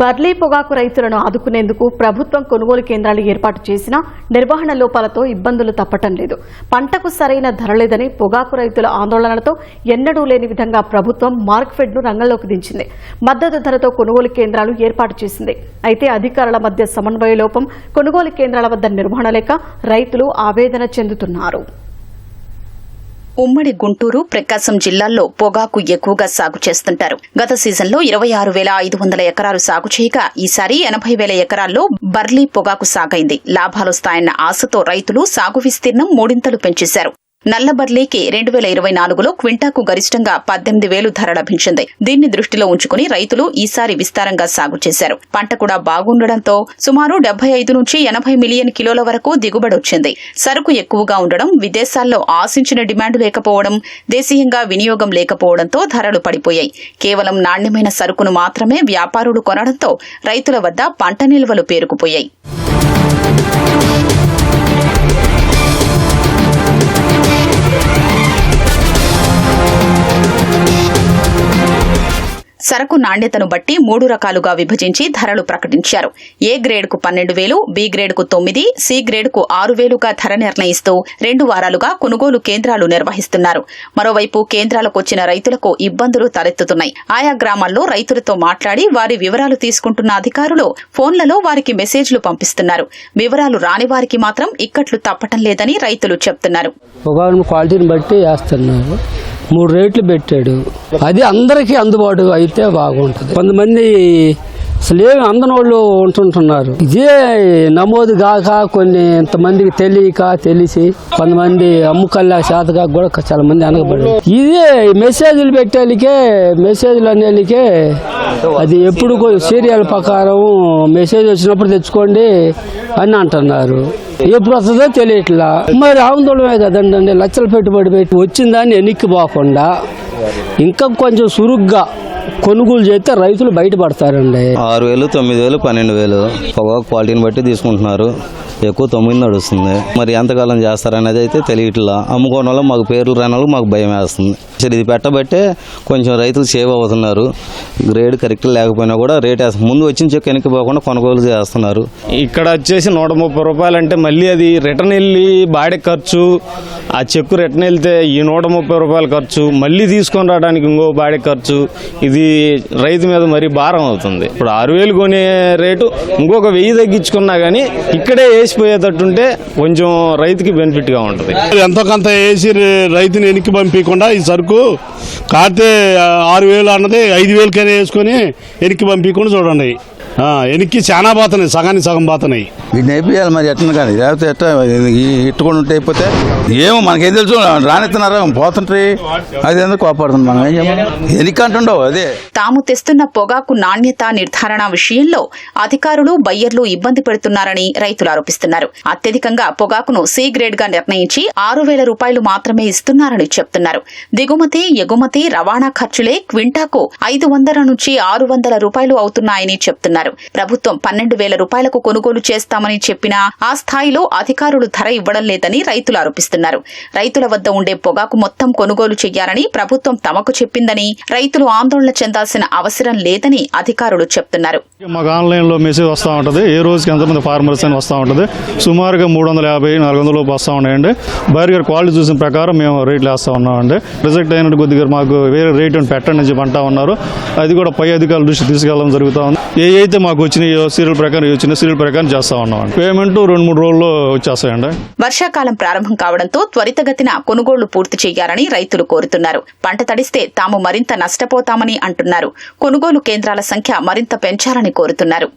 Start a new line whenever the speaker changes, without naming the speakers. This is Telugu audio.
బర్లీ పొగాకు రైతులను ఆదుకునేందుకు ప్రభుత్వం కొనుగోలు కేంద్రాలు ఏర్పాటు చేసినా నిర్వహణ లోపాలతో ఇబ్బందులు తప్పటం లేదు. పంటకు సరైన ధర లేదని పొగాకు రైతుల ఆందోళనలతో ఎన్నడూ లేని విధంగా ప్రభుత్వం మార్క్ఫెడ్ను రంగంలోకి దించింది. మద్దతు ధరతో కొనుగోలు కేంద్రాలు ఏర్పాటు చేసింది. అయితే అధికారుల మధ్య సమన్వయ లోపం కొనుగోలు కేంద్రాల వద్ద నిర్వహణ లేక రైతులు ఆవేదన చెందుతున్నారు.
ఉమ్మడి గుంటూరు ప్రకాశం జిల్లాల్లో పొగాకు ఎక్కువగా సాగు చేస్తుంటారు. గత సీజన్లో ఇరవై ఆరు వేల ఐదు వందల ఎకరాలు సాగు చేయగా ఈసారి ఎనభై వేల ఎకరాల్లో బర్లీ పొగాకు సాగైంది. లాభాలొస్తాయన్న ఆశతో రైతులు సాగు విస్తీర్ణం మూడింతలు పెంచేశారు. నల్ల బర్లీకి రెండు వేల ఇరవై నాలుగులో క్వింటాకు గరిష్టంగా పద్దెనిమిది వేలు ధర లభించింది. దీన్ని దృష్టిలో ఉంచుకుని రైతులు ఈసారి విస్తారంగా సాగు చేశారు. పంట కూడా బాగుండడంతో సుమారు డెబ్బై ఐదు నుంచి ఎనభై మిలియన్ కిలోల వరకు దిగుబడి వచ్చింది. సరుకు ఎక్కువగా ఉండడం విదేశాల్లో ఆశించిన డిమాండ్ లేకపోవడం దేశీయంగా వినియోగం లేకపోవడంతో ధరలు పడిపోయాయి. కేవలం నాణ్యమైన సరుకును మాత్రమే వ్యాపారులు కొనడంతో రైతుల వద్ద పంట నిల్వలు పేరుకుపోయాయి. సరకు నాణ్యతను బట్టి మూడు రకాలుగా విభజించి ధరలు ప్రకటించారు. ఏ గ్రేడ్కు పన్నెండు వేలు బి గ్రేడ్కు తొమ్మిది సి గ్రేడ్కు ఆరు వేలుగా ధర నిర్ణయిస్తూ రెండు వారాలుగా కొనుగోలు కేంద్రాలు నిర్వహిస్తున్నారు. మరోవైపు కేంద్రాలకు వచ్చిన రైతులకు ఇబ్బందులు తలెత్తుతున్నాయి. ఆయా గ్రామాల్లో రైతులతో మాట్లాడి వారి వివరాలు తీసుకుంటున్న అధికారులు ఫోన్లలో వారికి మెసేజ్లు పంపిస్తున్నారు. వివరాలు రాని వారికి మాత్రం ఇక్కట్లు తప్పటం లేదని రైతులు చెప్తున్నారు.
క్వాలిటీని బట్టి వేస్తున్నారు. మూడు రేట్లు పెట్టాడు. అది అందరికీ అందుబాటు అయితే బాగుంటుంది. కొంతమంది అసలు ఏమి అందని వాళ్ళు ఉంటుంటున్నారు. ఇదే నమోదు కాక కొన్ని ఇంతమందికి తెలియక తెలిసి కొంతమంది అమ్ముకల్లా శాతగా కూడా చాలా మంది అనగబడి ఇదే మెసేజ్లు పెట్టేళ్ళకే మెసేజ్లు అనేళ్ళకే అది ఎప్పుడు సీరియల్ ప్రకారం మెసేజ్ వచ్చినప్పుడు తెచ్చుకోండి అని అంటున్నారు. ఎప్పుడు వస్తుందో తెలియట్లా. మరి ఆందోళనే కదండి లక్షలు పెట్టుబడి పెట్టి వచ్చిందాన్ని ఎన్నిక్కి పోకుండా ఇంకా కొంచెం సురుగ్గా కొనుగోలు చేస్తే రైతులు బయటపడతారండి.
ఆరు వేలు తొమ్మిది వేలు పన్నెండు వేలు. పొగాకు క్వాలిటీని బట్టి తీసుకుంటున్నారు. ఎక్కువ తొమ్మిది నడుస్తుంది. మరి ఎంతకాలం చేస్తారనేది అయితే తెలియట్లా. అమ్ముకోవడం వల్ల మాకు పేర్లు రాని మాకు భయం వేస్తుంది. సరే ఇది పెట్టబట్టే కొంచెం రైతులు సేవ్ అవుతున్నారు. గ్రేడ్ కరెక్ట్ లేకపోయినా కూడా రేట్ వేస్తారు ముందు వచ్చిన చెక్ వెనక్కి పోకుండా కొనుగోలు చేస్తున్నారు.
ఇక్కడ వచ్చేసి నూట ముప్పై రూపాయలు అంటే మళ్ళీ అది రిటర్న్ వెళ్ళి బాడీ ఖర్చు ఆ చెక్కు రిటర్న్ వెళ్తే ఈ నూట ముప్పై రూపాయల ఖర్చు మళ్ళీ తీసుకొని రావడానికి ఇంకో బాడీ ఖర్చు ఇది రైతు మీద మరీ భారం అవుతుంది. ఇప్పుడు ఆరు వేలు కొనే రేటు ఇంకొక వెయ్యి తగ్గించుకున్నా కానీ ఇక్కడే వేసిపోయేటట్టుంటే కొంచెం రైతుకి బెనిఫిట్గా ఉంటుంది.
ఎంతో కొంత వేసి రైతుని వెనక్కి పంపించకుండా ఈ సరుకు కాడితే ఆరు వేలు అన్నది ఐదు వేలకైనా వేసుకొని వెనక్కి పంపించకుండా చూడండి. ఆ, వెనక్కి చాలా పోతున్నాయి సగానికి సగం పోతున్నాయి
వీటిని వేపియాలి మరి ఎట్లా కానీ? లేకపోతే ఎట్లా? ఇట్టుకొని ఉంటే అయిపోతే ఏమో మనకేం తెలుసు? రానిస్తున్నారు? పోతుంటాయి అది ఎందుకు కోపడుతుంది మనం? ఏం చేయమని ఎనికంటుండవు అదే.
తాము తెస్తున్న పొగాకు నాణ్యత నిర్ధారణ విషయంలో అధికారులు బయ్యర్లు ఇబ్బంది పెడుతున్నారని రైతులు ఆరోపిస్తున్నారు. అత్యధికంగా పొగాకును సి గ్రేడ్గా నిర్ణయించి ఆరు వేల రూపాయలు మాత్రమే ఇస్తున్నారని చెప్తున్నారు. దిగుమతి ఎగుమతి రవాణా ఖర్చులే క్వింటాకు ఐదు వందల నుంచి ఆరు వందల రూపాయలు అవుతున్నాయని చెప్తున్నారు. ప్రభుత్వం పన్నెండు వేల రూపాయలకు కొనుగోలు చేస్తామని చెప్పినా ఆ స్థాయిలో అధికారులు ధర ఇవ్వడం లేదని రైతులు ఆరోపిస్తున్నారు. రైతుల వద్ద ఉండే పొగాకు మొత్తం కొనుగోలు చేయాలని ప్రభుత్వం తమకు చెప్పిందని రైతులు ఆందోళన చెందాల్సిన అవసరం లేదని అధికారులు చెప్తున్నారు.
మాకు ఆన్లైన్లో మెసేజ్ వస్తూ ఉంటుంది. ఏ రోజుకి ఎంతమంది ఫార్మర్స్ అని వస్తూ ఉంటుంది. సుమారుగా మూడు వందల యాభై నాలుగు వందల లోపు వస్తూ ఉన్నాయండి. బయట క్వాలిటీ చూసిన ప్రకారం మేము రేట్లు వేస్తూ ఉన్నామండి. రిజెక్ట్ అయినట్టు కొద్దిగా మాకు వేరే రేట్ పెట్టండి అని చెప్పి అంటా ఉన్నారు. అది కూడా పై అధికారుల దృష్టి తీసుకెళ్ళడం జరుగుతూ ఉంది. ఏ అయితే మాకు వచ్చిన సీరియల్ ప్రకారం వచ్చిన సీరియల్ ప్రకారం చేస్తా ఉన్నాం పేమెంట్ రెండు మూడు రోజుల్లో వచ్చేస్తాయండి.
వర్షాకాలం ప్రారంభం కావడంతో త్వరితగతిన కొనుగోళ్ళు పూర్తి చేయాలని రైతులు కోరుతున్నారు. పంట తడిస్తే తాము మరింత నష్టపోతామని అంటున్నారు. కొనుగోలు కేంద్రాల సంఖ్య మరింత పెంచాలని కోరుతున్నారు.